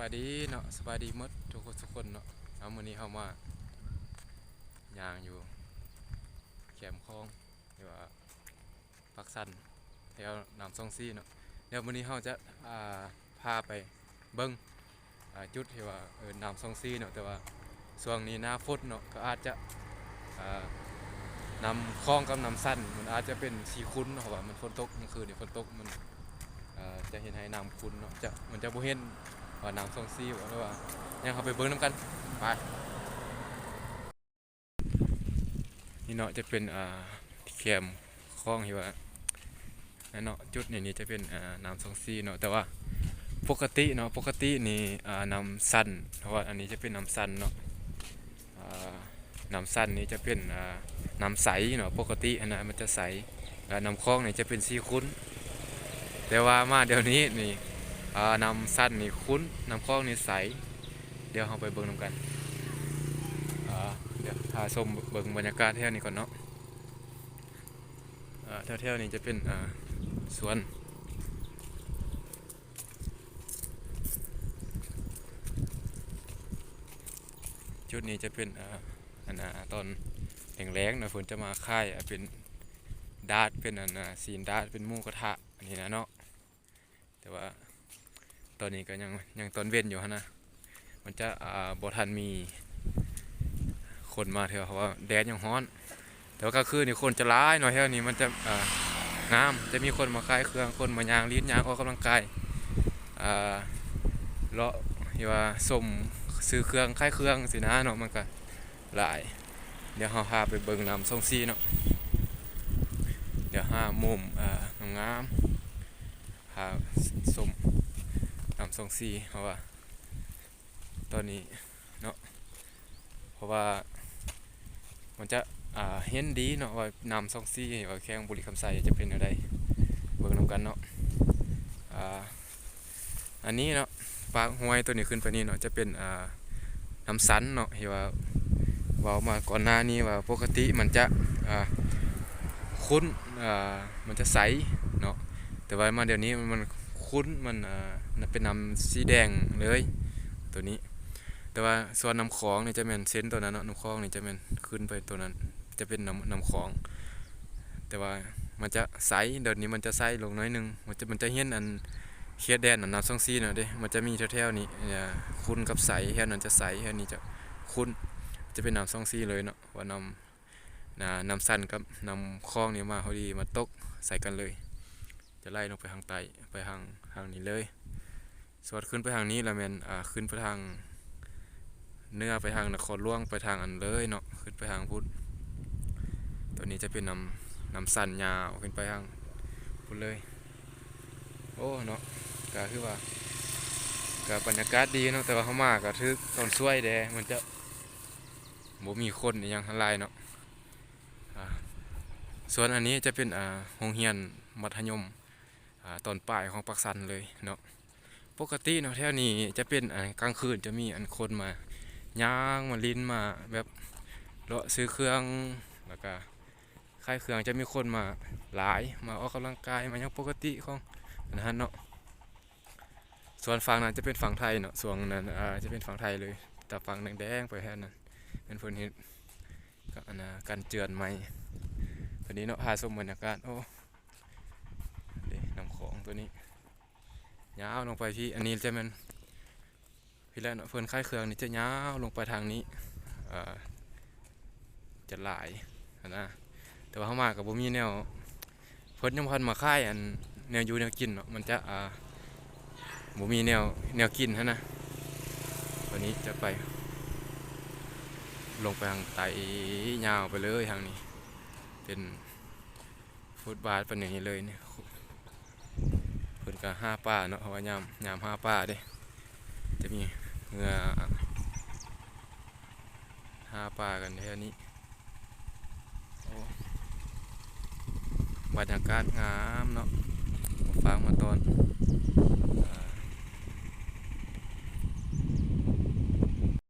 บายดีเนาะสบายดีมดทุกคนทุกคนเนาะเอามือนี้เฮามายางอยู่แคมคลองหรือว่าปักสันแถวน้ำซองซีเนาะเดี๋ยวมือนี้เฮาจะาพาไปเบิ่งจุดที่ว่าเออน้ำซองซีเนาะแต่ว่าช่วงนี้หน้าฝนเนาะก็อาจจะนำคลองกับน้ำสั้นมันอาจจะเป็นสีคุ้นเพราะว่ามันฝนตกเมื่อคืนนี่ฝนตกมันจะเห็นให้น้ำคุ้นเนาะจะมันจะบ่เห็น ว่าน้ำซองซี่บอกเลยว่ายังเขาไปเบิ้งน้ำกันไปนี่เนาะจะเป็นอ่าแคมคลองที่ว่านั่เนาะจุดนี้นี่จะเป็นอ่าน้ำซองซี่เนาะแต่ว่าปกติเนาะปกตินี่อ่าน้ำสั้นเพราะว่าอันนี้จะเป็นน้ำสั้นเนาะอ่าน้ำสั้นนี่จะเป็นอ่าน้ำใสเนาะปกติอันนั้นมันจะใสแล้วน้ำคลองนี่จะเป็นสีคุ้นแต่ว่ามาเดี๋ยวนี้นี่ นำสั้นนี่คุ้นนำคลองนี่ใส เดี๋ยวเราไปเบิ่งนำกันเดี๋ยวพาชมเบิ่งบรรยากาศแถวนี้ก่อนเนาะอ่าแถวๆนี้จะเป็นสวนจุดนี้จะเป็นอันน่ะตอนแรงๆเนะฝนจะมาค่ายเป็นดาดเป็นอันน่ะซีนดาดเป็นหมูกระทะอันนี้นะเนาะแต่ว่า ตอนนี้ก็ยังยังตอนเว้นอยู่ฮะนะ มันจะอ่าบ่ทันมีคนมาเถอะเพราะว่าแดดยังร้อน แต่ว่าก็คือนี่คนจะร้ายหน่อยแถวนี้มันจะอ่างามจะมีคนมาขายเครื่องคนมายางลิ้นยางออกกำลังกายอ่าเลาะที่ว่าสมซื้อเครื่องขายเครื่องสินะเนาะมันก็หลาย เดี๋ยวเราพาไปเบิ่งน้ำทรงซีเนาะเดี๋ยวหามุมอ่างามๆหาสม น้ำทรงซีเพราะว่า ตอนนี้เนาะเพราะว่ามันจะอ่าเห็นดีเนาะว่าน้ำทรงซีว่าแข้งบุรีคำไซจะเป็นอะไรเบิ่งนำกันเนาะอ่าอันนี้เนาะปากห้วยตัวนี้ขึ้นไปนี่เนาะจะเป็นอ่าน้ำสันเนาะที่ว่าว้ามาก่อนหน้านี้ว่าปกติมันจะอ่าคุ้นอ่ามันจะใสเนาะแต่ว่ามาเดี๋ยวนี้มัน คุ้นมันอ่าเป็นน้ำสีแดงเลยตัวนี้ แต่ว่าส่วนน้ำคลองนี่จะเป็นเส้นตัวนั้นเนาะน้ำคลองนี่จะเป็นขึ้นไปตัวนั้น จะเป็นน้ำน้ำคลอง แต่ว่ามันจะใสเดี๋ยวนี้มันจะใสลงน้อยนึง มันจะมันจะเห็นอันเขียดแดนอันน้ำซองซีเนาะเด้มันจะมีแถวๆนี้เนี่ยคุ้นกับใสแค่นั้นจะใสแค่นี้จะคุ้นจะเป็นน้ำซองซีเลยเนาะว่าน้ำน้ำน้ำสั้นกับน้ำคลองนี่มาพอดีมาตกใส่กันเลย จะไล่ลงไปทางใต้ไปทางทางนี้เลย สวดขึ้นไปทางนี้ล้วแมนอ่าขึ้นไปทางเนื้อไปทางนครหลวงไปทางอันเลยเนาะขึ้นไปทางพุทธตัวนี้จะเป็นน้ำน้ำสันยาวขึ้นไปทางพุทธเลย โอ้เนาะก็คือว่าก็บรรยากาศดีเนาะแต่ว่าเขามาก็ทึกตอนช่วยแดมันจะบ่มีคนอหยังทันไรเนาะส่วนอันนี้จะเป็นอ่าโรงเรียนมัธยม ตอนปลายของปักสันเลยเนาะปกติเนาะแถวนี้จะเป็นอันกลางคืนจะมีอันคนมาย่างมาลิ้นมาแบบเลาะซื้อเครื่องแล้วก็ขายเครื่องจะมีคนมาหลายมาออกกำลังกายมาอย่างปกติของอันะฮะเนาะส่วนฝั่งนั้นจะเป็นฝั่งไทยเนาะส่วนนั้นอ่าจะเป็นฝั่งไทยเลยแต่ฝั่งแดงๆไปแค่นั้นเป็นฝนเห็ดกับอันนะการเจือนไม้วันนี้เนาะพาชมบรรยากาศโอ้ ตัวนี้ ยาวลงไปพี่ อันนี้จะเป็นพี่แล้วเนาะเพิ่นค่ายเครื่องนี่จะยาวลงไปทางนี้อ่าจะหลายนะแต่ว่าเข้ามากับบ่มีแนวเพิ่นยังพันมาค่ายอันแนวอยู่แนวกินเนาะมันจะอ่าบ่มีแนวแนวกินฮะนะวันนี้จะไป ลงไปทางไตยาวไปเลยทางนี้ เป็นฟุตบาทเป็นอย่างนี้เลยเนี่ย พิ่นก็ห้าป้าเนาะเพราะว่ายามยามห้าป้าเด้จะมีเงือห้าป้ากันแถวนี้บรรยากาศงามเนาะฟังมาตอนอ